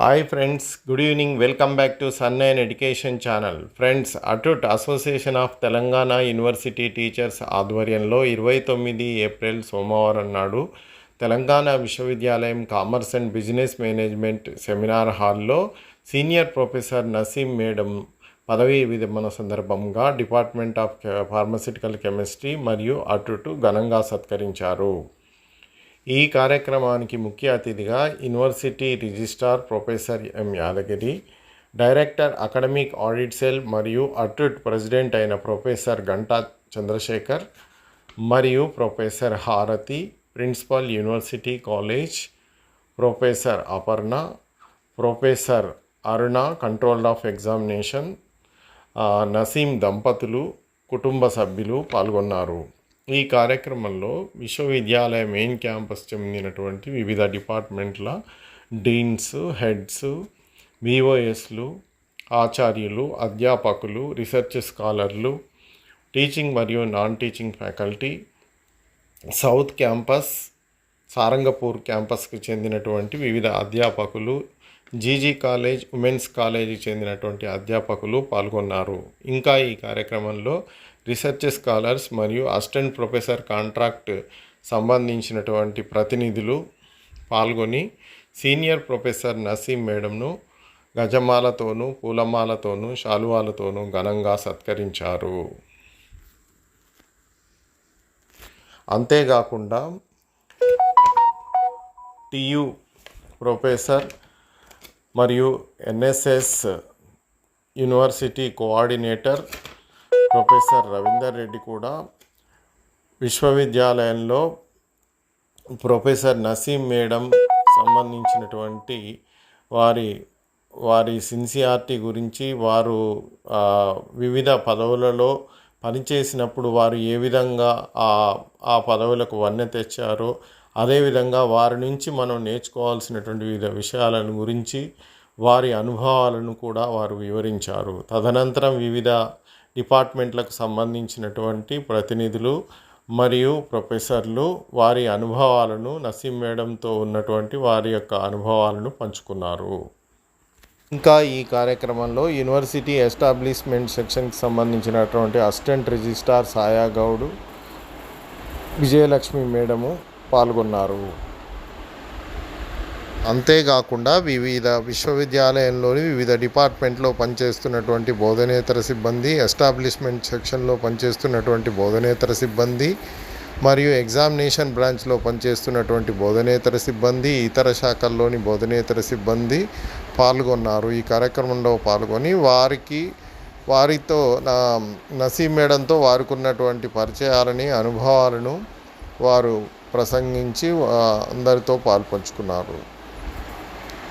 Hi friends good evening welcome back to sun and education channel friends అటుట్ association of Telangana university teachers ఆధ్వర్యంలో ఇరవై తొమ్మిది April సోమవారం నాడు తెలంగాణ విశ్వవిద్యాలయం commerce and business management seminar హాల్లో senior professor Naseem madam పదవీ విరమణ సందర్భంగా డిపార్ట్మెంట్ ఆఫ్ ఫార్మసిటికల్ కెమిస్ట్రీ మరియు అటుటు ఘనంగా సత్కరించారు. ఈ కార్యక్రమానికి ముఖ్య అతిథిగా university registrar professor M Yadagiri director academic audit cell మరియు అటుట్ ప్రెసిడెంట్ అయిన ప్రొఫెసర్ గంటా చంద్రశేఖర్ మరియు professor Harathi principal university college professor Aparna professor Aruna control of examination Naseem దంపతులు కుటుంబ సభ్యులు పాల్గొన్నారు. ఈ కార్యక్రమంలో విశ్వవిద్యాలయ మెయిన్ క్యాంపస్ చెందినటువంటి వివిధ డిపార్ట్మెంట్ల డీన్స్ హెడ్స్ విఓఎస్లు ఆచార్యులు అధ్యాపకులు రీసెర్చ్ స్కాలర్లు టీచింగ్ మరియు non teaching faculty south campus Sarangapur క్యాంపస్కి చెందినటువంటి వివిధ అధ్యాపకులు జీజీ కాలేజ్ ఉమెన్స్ కాలేజీకి చెందినటువంటి అధ్యాపకులు పాల్గొన్నారు. ఇంకా ఈ కార్యక్రమంలో రీసెర్చ్ స్కాలర్స్ మరియు అసిస్టెంట్ ప్రొఫెసర్ కాంట్రాక్ట్ సంబంధించినటువంటి ప్రతినిధులు పాల్గొని సీనియర్ ప్రొఫెసర్ నసీం మేడంను గజమాలతోనూ పూలమాలతోనూ శాలువాలతోనూ ఘనంగా సత్కరించారు. అంతేకాకుండా టియు ప్రొఫెసర్ మరియు NSS university coordinator professor Ravinder Reddy కూడా విశ్వవిద్యాలయంలో ప్రొఫెసర్ నసీం మేడం సంబంధించినటువంటి వారి వారి సిన్సియారిటీ గురించి వారు వివిధ పదవులలో పనిచేసినప్పుడు వారు ఏ విధంగా ఆ ఆ పదవులకు వన్నె తెచ్చారో అదేవిధంగా వారి నుంచి మనం నేర్చుకోవాల్సినటువంటి వివిధ విషయాలను గురించి వారి అనుభవాలను కూడా వారు వివరించారు. తదనంతరం వివిధ డిపార్ట్మెంట్లకు సంబంధించినటువంటి ప్రతినిధులు మరియు ప్రొఫెసర్లు వారి అనుభవాలను నసీం మేడంతో ఉన్నటువంటి వారి యొక్క అనుభవాలను పంచుకున్నారు. ఇంకా ఈ కార్యక్రమంలో యూనివర్సిటీ ఎస్టాబ్లిష్మెంట్ సెక్షన్కి సంబంధించినటువంటి assistant registrar Sayagoud Vijayalakshmi madam పాల్గొన్నారు. అంతేకాకుండా వివిధ విశ్వవిద్యాలయంలోని వివిధ డిపార్ట్మెంట్లో పనిచేస్తున్నటువంటి బోధనేతర సిబ్బంది ఎస్టాబ్లిష్మెంట్ సెక్షన్లో పనిచేస్తున్నటువంటి బోధనేతర సిబ్బంది మరియు ఎగ్జామినేషన్ బ్రాంచ్లో పనిచేస్తున్నటువంటి బోధనేతర సిబ్బంది ఇతర శాఖల్లోని బోధనేతర సిబ్బంది పాల్గొన్నారు. ఈ కార్యక్రమంలో పాల్గొని వారికి వారితో నా నసీం మేడంతో వారికి ఉన్నటువంటి పరిచయాలని అనుభవాలను వారు ప్రసంగించి అందరితో పాల్పంచుకున్నారు.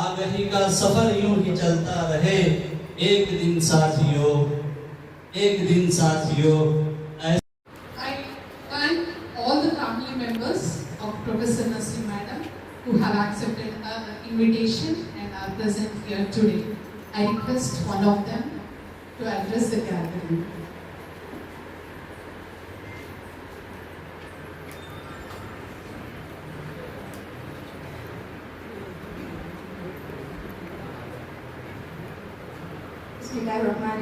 आगही का सफ़र यूँ ही चलता रहे एक दिन साथियों एक दिन साथियों Professor Nassim Madam who have accepted our invitation and are present here today. I request one of them to address the gathering.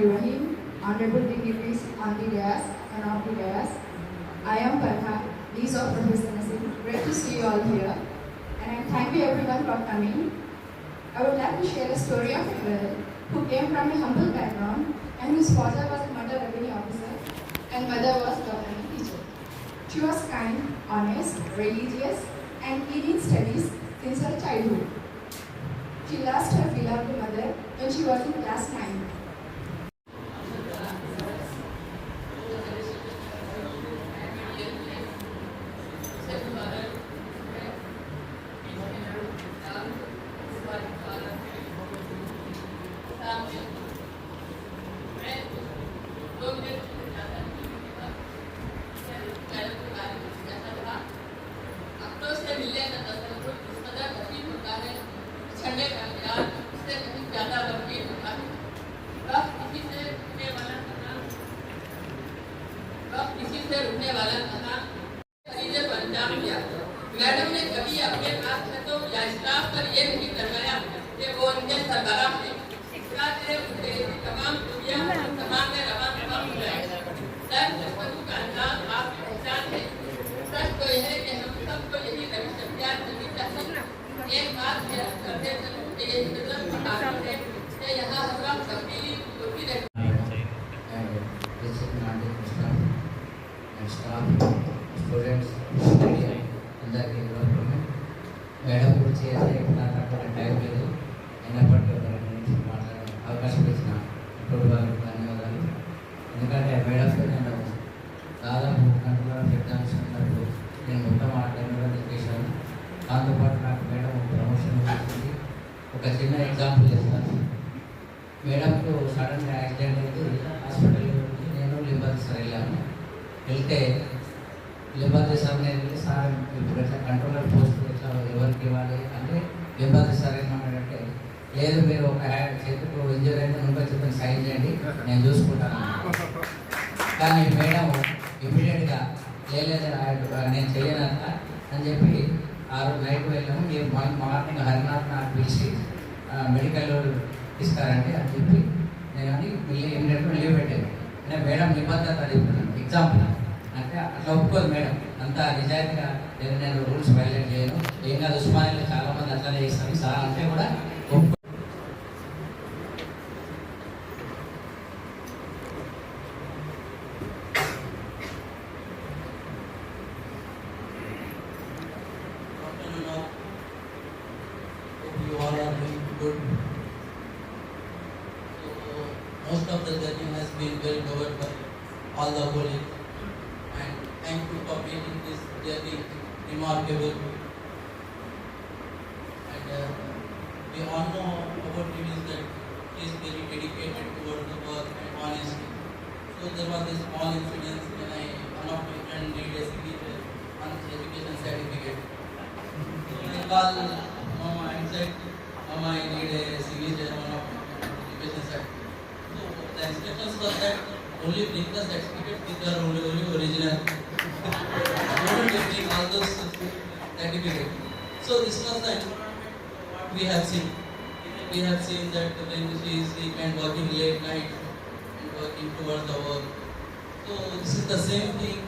Bismillahirrahmanirrahim. Honorable dignitaries the dais and dais. I am Farha, niece of Professor. Great to see you all here. And I thank you everyone for coming. I would like to share a story of a girl who came from a humble background and whose father was a mother revenue officer and mother was a government teacher. She was kind, honest, religious, and keen in studies since her childhood. She lost her beloved mother when she was in class 9. जाए sir का अंदाज आपकी पहचान है सच तो यह है कि एक बात है है कि यहाँ हर वक्त దాంతోపాటు నాకు మేడం ప్రమోషన్ వచ్చింది. ఒక చిన్న ఎగ్జాంపుల్ చేస్తాను మేడంకు సడన్గా యాక్సిడెంట్ అయితే హాస్పిటల్ నేను లింబాది సార్ వెళ్ళాను. వెళ్తే లింబాది సార్ నేను సార్ ఇప్పుడు ఎట్లా కంట్రోలర్ పోస్ట్ ఎట్లా ఎవరికి ఇవ్వాలి? అంటే లింబాది సార్ ఏమన్నాడంటే లేదు మీరు ఒక హ్యాండ్ చేతికి ఇంజరీ అయితే ఇంకో చేతిని సైన్ చేయండి. నేను చూసుకుంటాను. కానీ మేడం ఇమీడియట్గా లేదు నేను చేయనంత అని చెప్పి ఆ రోజు నైట్ వెళ్ళాము. మీరు మార్నింగ్ హరినాథ్ నాకు పిలిచి మెడికల్ ఇస్తారండి అని చెప్పి నేను అని మళ్ళీ లీవ్ పెట్టాను. నేను మేడం నిబద్ధత చెప్తున్నాను ఎగ్జాంపుల్ అంటే అట్లా ఒప్పుకోదు మేడం. అంత నిజాయితీగా నేను నేను రూల్స్ వైలేట్ చేయను. ఏం కాదు ఉస్మానియాలో చాలామంది అట్లనే చేస్తాను సార్ అంటే కూడా been well covered by all the colleagues. And thank you for making this journey remarkable. And uh, we all know about him is that he is very dedicated towards the work and honesty. So there was a small incident when I, one of my friend did a signature on his education certificate. So I call Mama and said, Mama, I need a signature on my education certificate. The was that only certificate with the only, only original. Don't bring all those certificates. So this was the what we have seen. We have seen that when she is sick and working late night and working towards the work. So this is the same thing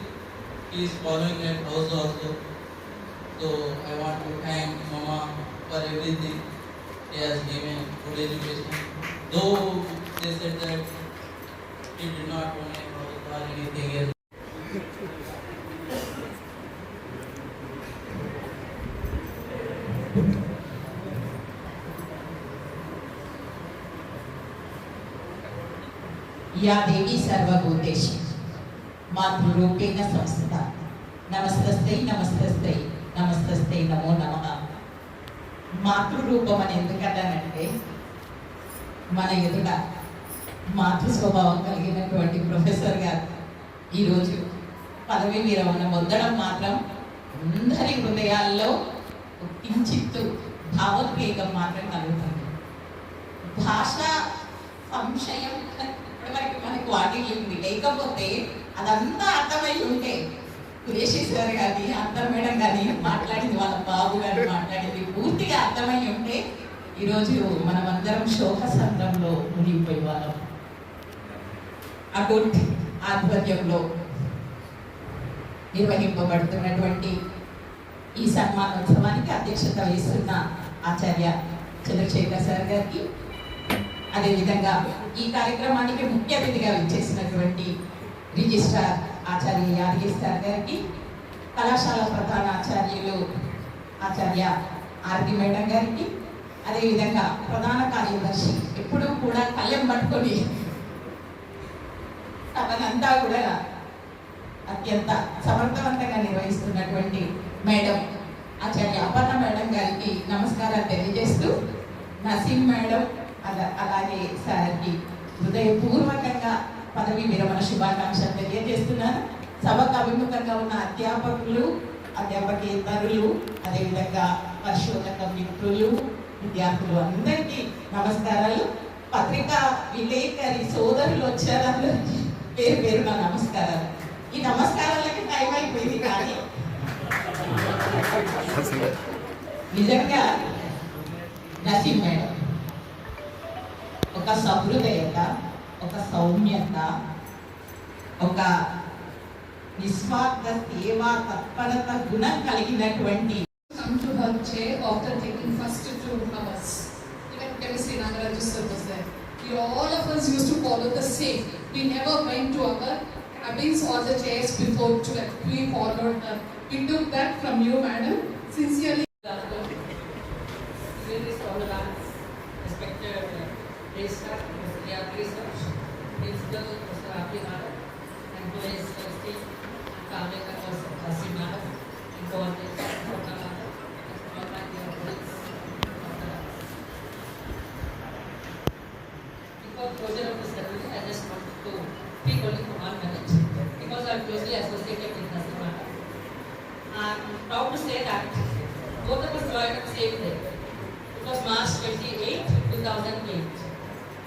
he is following at house also. So I want to thank Mama for everything he has given good education. Though they said that he did not own a house or anything else. या देवी सर्वभूतेषु मातृरूपेण संस्थिता నమస్తస్తై నమస్తస్తై నమస్తస్తై నమో నమ మాతృరూపం అని ఎందుకన్నానంటే మన ఎదుట మాతృ స్వభావం కలిగినటువంటి ప్రొఫెసర్ గారు. ఈరోజు పదవి విరమణ పొందడం మాత్రం అందరి హృదయాల్లో కించిత్తు భావోద్వేగం మాత్రం కలుగుతుంది. భాష సంశయం ఇప్పటివరకు మనకు వాటికి ఉంది లేకపోతే అదంతా అర్థమై ఉంటే కురేషి సార్ కానీ అర్థం మేడం కానీ మాట్లాడింది వాళ్ళ బాబు గారు మాట్లాడింది పూర్తిగా అర్థమై ఉంటే ఈరోజు మనమందరం శోక సంద్రంలో మునిగిపోయే వాళ్ళం. అటువంటి ఆధ్వర్యంలో నిర్వహింపబడుతున్నటువంటి ఈ సన్మానోత్సవానికి అధ్యక్షత వహిస్తున్న ఆచార్య చంద్రశేఖర్ సార్ గారికి అదేవిధంగా ఈ కార్యక్రమానికి ముఖ్య అతిథిగా విచ్చేసినటువంటి రిజిస్ట్రార్ ఆచార్య యాదగిరి సార్ గారికి కళాశాల ప్రధాన ఆచార్యులు ఆచార్య ఆర్తి మేడం గారికి అదేవిధంగా ప్రధాన కార్యదర్శి ఎప్పుడూ కూడా కళ్ళెం పట్టుకొని తననంతా కూడా అత్యంత సమర్థవంతంగా నిర్వహిస్తున్నటువంటి మేడం ఆచార్య అపర్ణ మేడం గారికి నమస్కారాలు తెలియజేస్తూ నసీం మేడం అలా అలాగే సార్కి హృదయపూర్వకంగా పదవి విరమణ శుభాకాంక్షలు తెలియజేస్తున్నాను. సభకు అభిముఖంగా ఉన్న అధ్యాపకులు అధ్యాపకేతరులు అదేవిధంగా పరిశోధక మిత్రులు విద్యార్థులు అందరికీ నమస్కారాలు. పత్రికా విలేకరి సోదరులు వచ్చారు అందరికీ పేరు పేరు నా నమస్కారాలు. ఈ నమస్కారాలకి టైం అయిపోయింది కానీ నిజంగా నసీం మేడం ఒక సహృదయత ఒక సౌమ్యత ఒక నిస్వార్థ సేవా తత్పరత గుణం కలిగినటువంటి all of us used to follow the same. We never went to our cabins or the chairs before twelve. We followed her. We took that from you, madam. Sincerely. Respected Reza, Mr. Principal Mr. Rafi Madam, and today's trustee, Kameka Mr. Kasi Madam, and coordinator, Dr. Madam, and all my dear colleagues, Dr. Madam. Before closure of the ceremony, I just wanted to speak only for one minute, because I'm closely associated with Nasi Madam. I'm proud to say that both of us were the same day. It was March 28, 2008.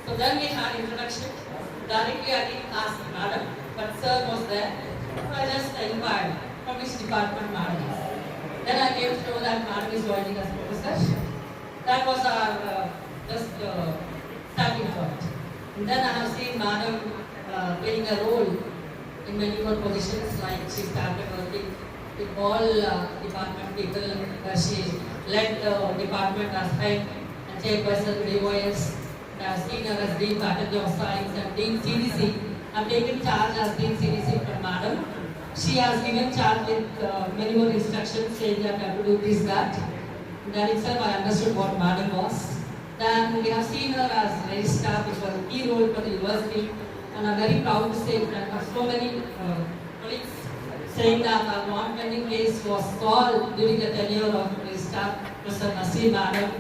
So then we had introduction. Directly I didn't ask madam, but sir was there. So I just inquired from which department madam is. Then I came to know that madam is joining as professor. That was our uh, just uh, starting point. And then I have seen madam uh, playing a role in many more positions like she started working with all uh, department people. Uh, she led the department as head and chairperson DOS, as senior as Dean Faculty of Science and Dean CDC. I've taken charge as Dean CDC from Madam. She has given charge with uh, many more instructions saying that I have to do this, that. That itself I understood what Madam was. Then we have seen her as registrar, which was a key role for the university. And I'm very proud to say that so many uh, colleagues saying that our non-pending case was solved during the tenure of Registrar Mr. Nasir Madam.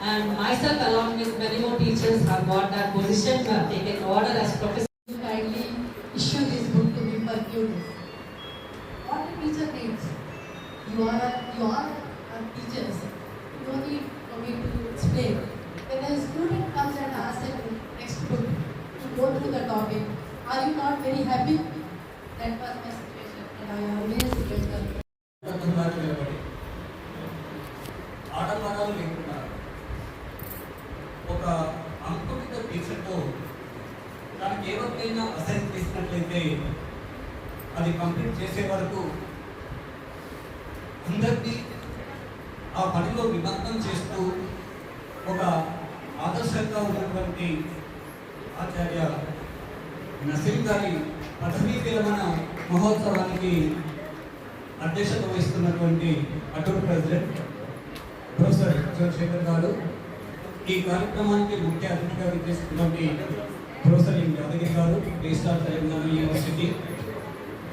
And myself along with many more teachers have got that position, have taken order as professor. Kindly issue this book to for you. What a teacher needs. You are, a- you are a teachers. Very happy? That was my situation and I always remember. పట్టుకున్నారు ఒక అంకుటిత టీచర్తో దానికి ఎవరికైనా assign చేసినట్లయితే అది complete చేసే వరకు అందరినీ ఆ పనిలో నిమగ్నం చేస్తూ ఒక ఆదర్శంగా ఉన్నటువంటి ఆచార్య నసీం గారి పదవీ విరమణ మహోత్సవానికి అధ్యక్షత వహిస్తున్నటువంటి అటూర్ ప్రెసిడెంట్ ప్రొఫెసర్ చంద్రశేఖర్ గారు. ఈ కార్యక్రమానికి ముఖ్య అతిథిగా విచ్చేస్తున్నటువంటి ప్రొఫెసర్ ఎం. యాదగిరి గారు registrar Telangana university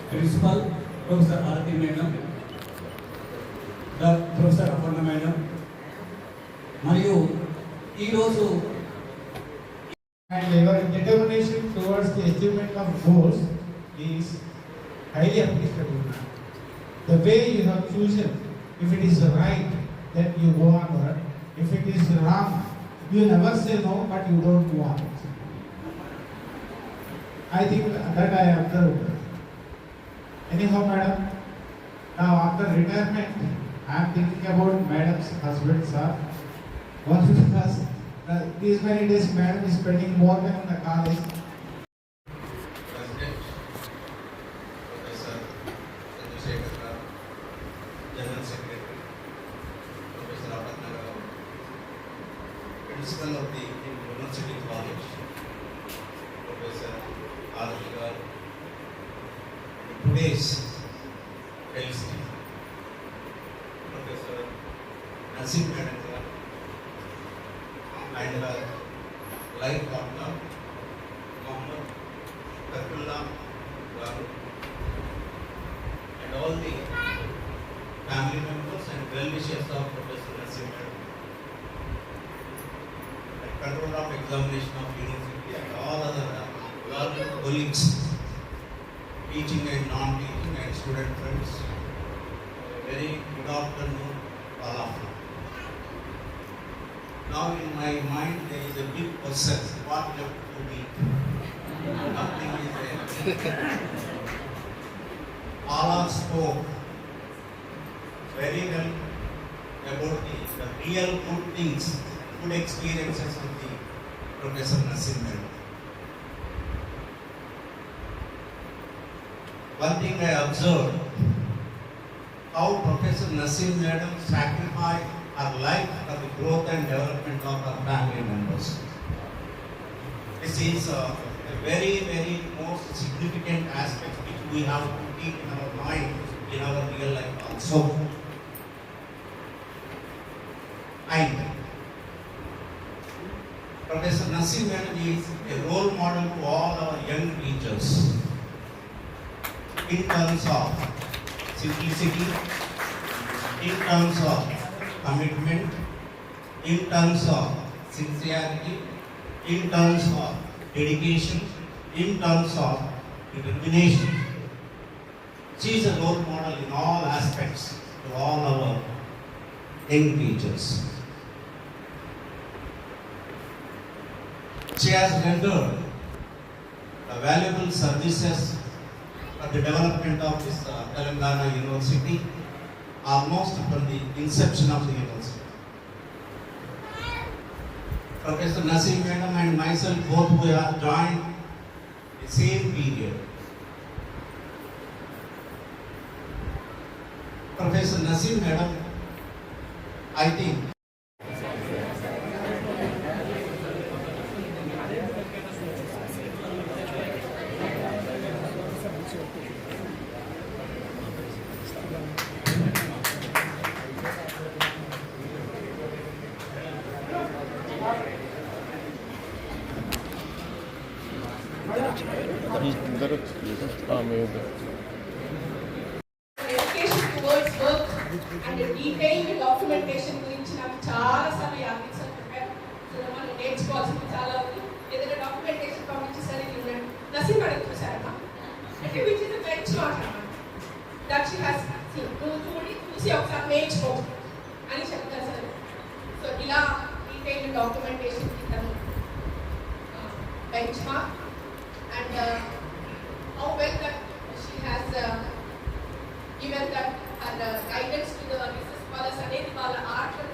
principal professor Arathi madam professor Aparna madam. మరియు ఈరోజు and your determination towards the achievement of goals is highly appreciable. The way you have chosen, if it is right, then you go onward. If it is wrong, you never say no, but you don't want. I think that I observed. Anyhow, madam, now after retirement, I am thinking about madam's husband, sir. One because these many days, madam is spending more time in the college. And uh, life doctor, Muhammad Karpullah Garu, and all the family members and well-wishers of Professor Nassim and control of examination of university and all other uh, colleagues, teaching and non-teaching and student friends. Very good afternoon, all of you. Now in my mind there is a big process. what left to be? Nothing is there. Allah spoke very well about the, the real good things, good experiences with the Professor Nassim. One thing I observed, how Professor Nassim Madam sacrificed her life for the growth and development of our family members. This is uh, a very, very most significant aspect which we have to keep in our mind in our real life also. And Professor Nassim Madam is a role model to all our young teachers in terms of simplicity, in terms of commitment, in terms of sincerity, in terms of dedication, in terms of determination. She is a role model in all aspects to all our young teachers. She has rendered valuable services for the development of this uh, Telangana University almost from the inception of the university. Professor Nasim Madam and myself both we have joined the same period. Professor Nasim Madam, I think which is a mentor that she has seen. Those who only who she has a mate for. And she has a So, Ila retained the documentation in the uh, benchmark. And uh, how well that she has uh, that her uh, guidance to the Mrs. Pala Sanet Pala art.